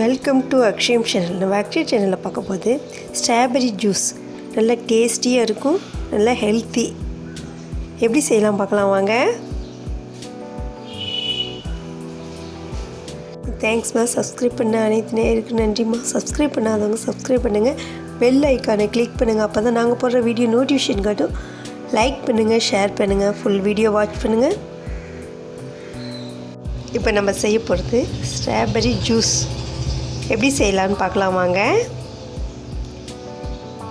Welcome to Akshayam channel நம்ம அக்ஷயம் சேனலில் பார்க்க ஸ்ட்ராபெரி ஜூஸ் நல்லா டேஸ்டியாக இருக்கும் நல்லா ஹெல்த்தி எப்படி செய்யலாம் பார்க்கலாம் வாங்க. தேங்க்ஸ்மா சப்ஸ்கிரைப் பண்ண அனைத்து நேருக்கு நன்றிம்மா. சப்ஸ்கிரைப் பண்ணாதவங்க சப்ஸ்கிரைப் பண்ணுங்கள் பெல் ஐக்கானை கிளிக் பண்ணுங்கள் அப்போ தான் நாங்கள் போடுற வீடியோ நோட்டிஃபிகேஷன் காட்டும். லைக் பண்ணுங்கள் ஷேர் பண்ணுங்கள் ஃபுல் வீடியோ வாட்ச் பண்ணுங்கள் இப்போ நம்ம செய்ய போகிறது ஸ்ட்ராபெரி ஜூஸ் எப்படி செய்யலான்னு பார்க்கலாம் வாங்க.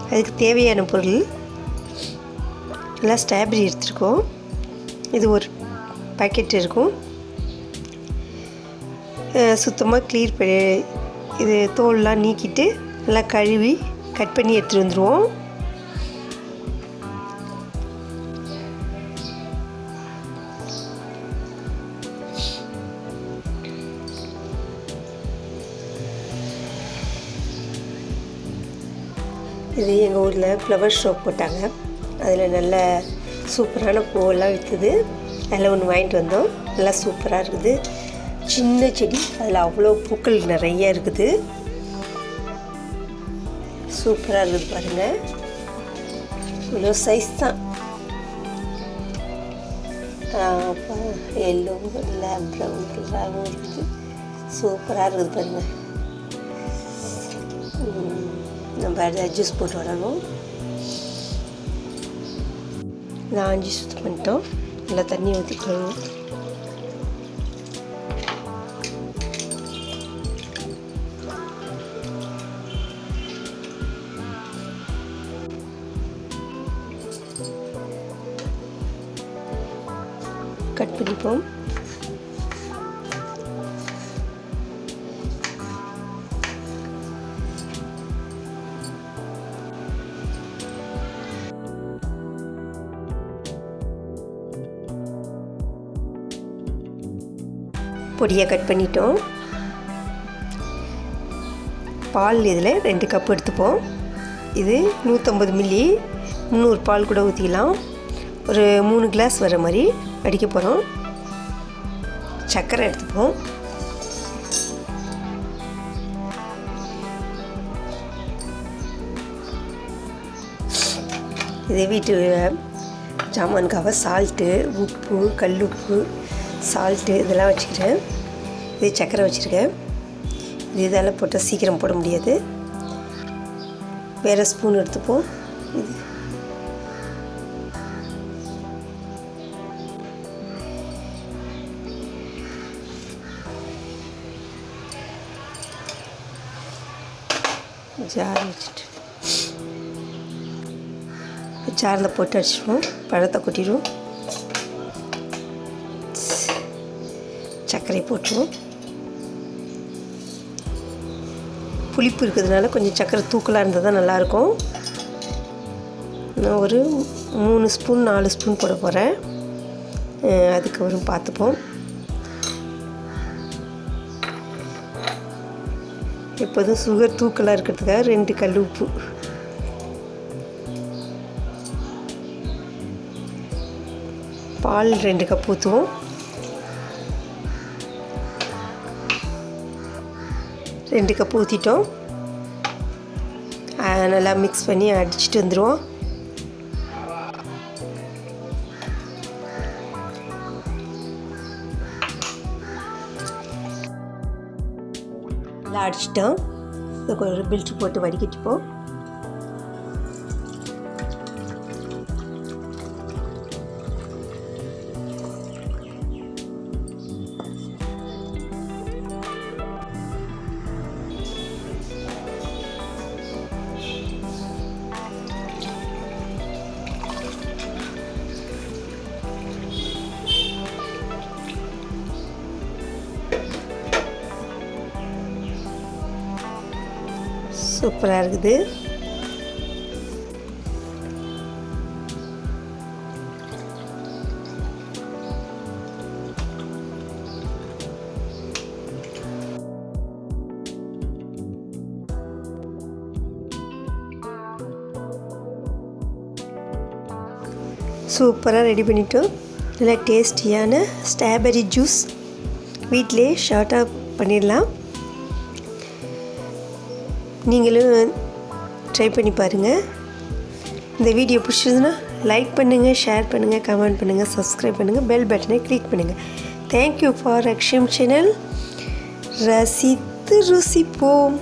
அதுக்கு தேவையான பொருள். எல்லாம் ஸ்ட்ராபெரி எடுத்துருக்கோம். இது ஒரு பாக்கெட் இருக்கும். சுத்தமாக க்ளீர் பண்ணி இது தோல்லாம் நீக்கிட்டு நல்லா கழுவி கட் பண்ணி எடுத்துகிட்டு வந்துடுவோம் இது எங்கள் ஊரில் ஃப்ளவர் ஷோ போட்டாங்க. அதில் நல்ல சூப்பரான பூவெல்லாம் விற்றுது அதில் ஒன்று வாங்கிட்டு வந்தோம். நல்லா சூப்பராக இருக்குது. சின்ன செடி அதில் அவ்வளோ பூக்கள் நிறைய இருக்குது. சூப்பராக இருக்குது பாருங்கள் இவ்வளோ சைஸ் தான். எல்லோ இல்லை ப்ரௌன் கலராகவும் இருக்குது. சூப்பராக இருக்குது பாருங்கள் நம்ம அதை ஜூஸ் போட்டு வரணும் நான் ஆஞ்சி சுத்தம் பண்ணிட்டோம். நல்லா தண்ணி ஊற்றிக்கணும் கட் பண்ணிப்போம். பொடியை கட் பண்ணிட்டோம். பால் இதில் ரெண்டு கப் எடுத்துப்போம். இது நூற்றம்பது மில்லி முந்நூறு பால் கூட ஊற்றிக்கலாம் ஒரு மூணு கிளாஸ் வர மாதிரி அடிக்க போகிறோம் சர்க்கரை எடுத்துப்போம். இது வீட்டு ஜாமானுக்காக சால்ட்டு உப்பு கல் உப்பு சால்ட்டு இதெல்லாம் வச்சுக்கிறேன் இது சக்கரை வச்சுருக்கேன். இது இதெல்லாம் போட்டால் சீக்கிரம் போட முடியாது. வேறு ஸ்பூன் எடுத்துப்போம். இது. ஜார் வச்சுட்டு. ஜாரில் போட்டு அடிச்சிடுவோம். பழத்தை கொட்டிடுவோம். சர்க்கரை போட்டுருவோம். புளிப்பு இருக்கிறதுனால கொஞ்சம் சர்க்கரை தூக்கலாக இருந்தால் தான் நல்லாயிருக்கும். நான் ஒரு மூணு ஸ்பூன் நாலு ஸ்பூன் போட போகிறேன் அதுக்கு வரும் பார்த்துப்போம். எப்போதும் சுகர் தூக்கலாக இருக்கிறதுக்காக ரெண்டு கல் உப்பு. பால் ரெண்டு கப் ஊற்றுவோம் ரெண்டு கப் ஊற்றிட்டோம் நல்லா மிக்ஸ் பண்ணி அடிச்சுட்டு வந்துடுவோம் நல்லா அடிச்சிட்டோம். இதுக்கு ஒரு பில்ட்ரு போட்டு வடிகட்டிப்போம். சூப்பராக இருக்குது. சூப்பராக ரெடி பண்ணிட்டோம். நல்லா டேஸ்டியான ஸ்ட்ராபெரி ஜூஸ். வீட்டிலே ஷார்ட்டாக பண்ணிடலாம். நீங்களும் ட்ரை பண்ணி பாருங்கள் இந்த வீடியோ பிடிச்சிருந்துன்னா லைக் பண்ணுங்கள் ஷேர் பண்ணுங்கள் கமெண்ட் பண்ணுங்கள் சப்ஸ்கிரைப் பண்ணுங்கள் பெல் பட்டனை கிளிக் பண்ணுங்கள் thank you for Aksham channel ரசித்து ருசிப்போம்.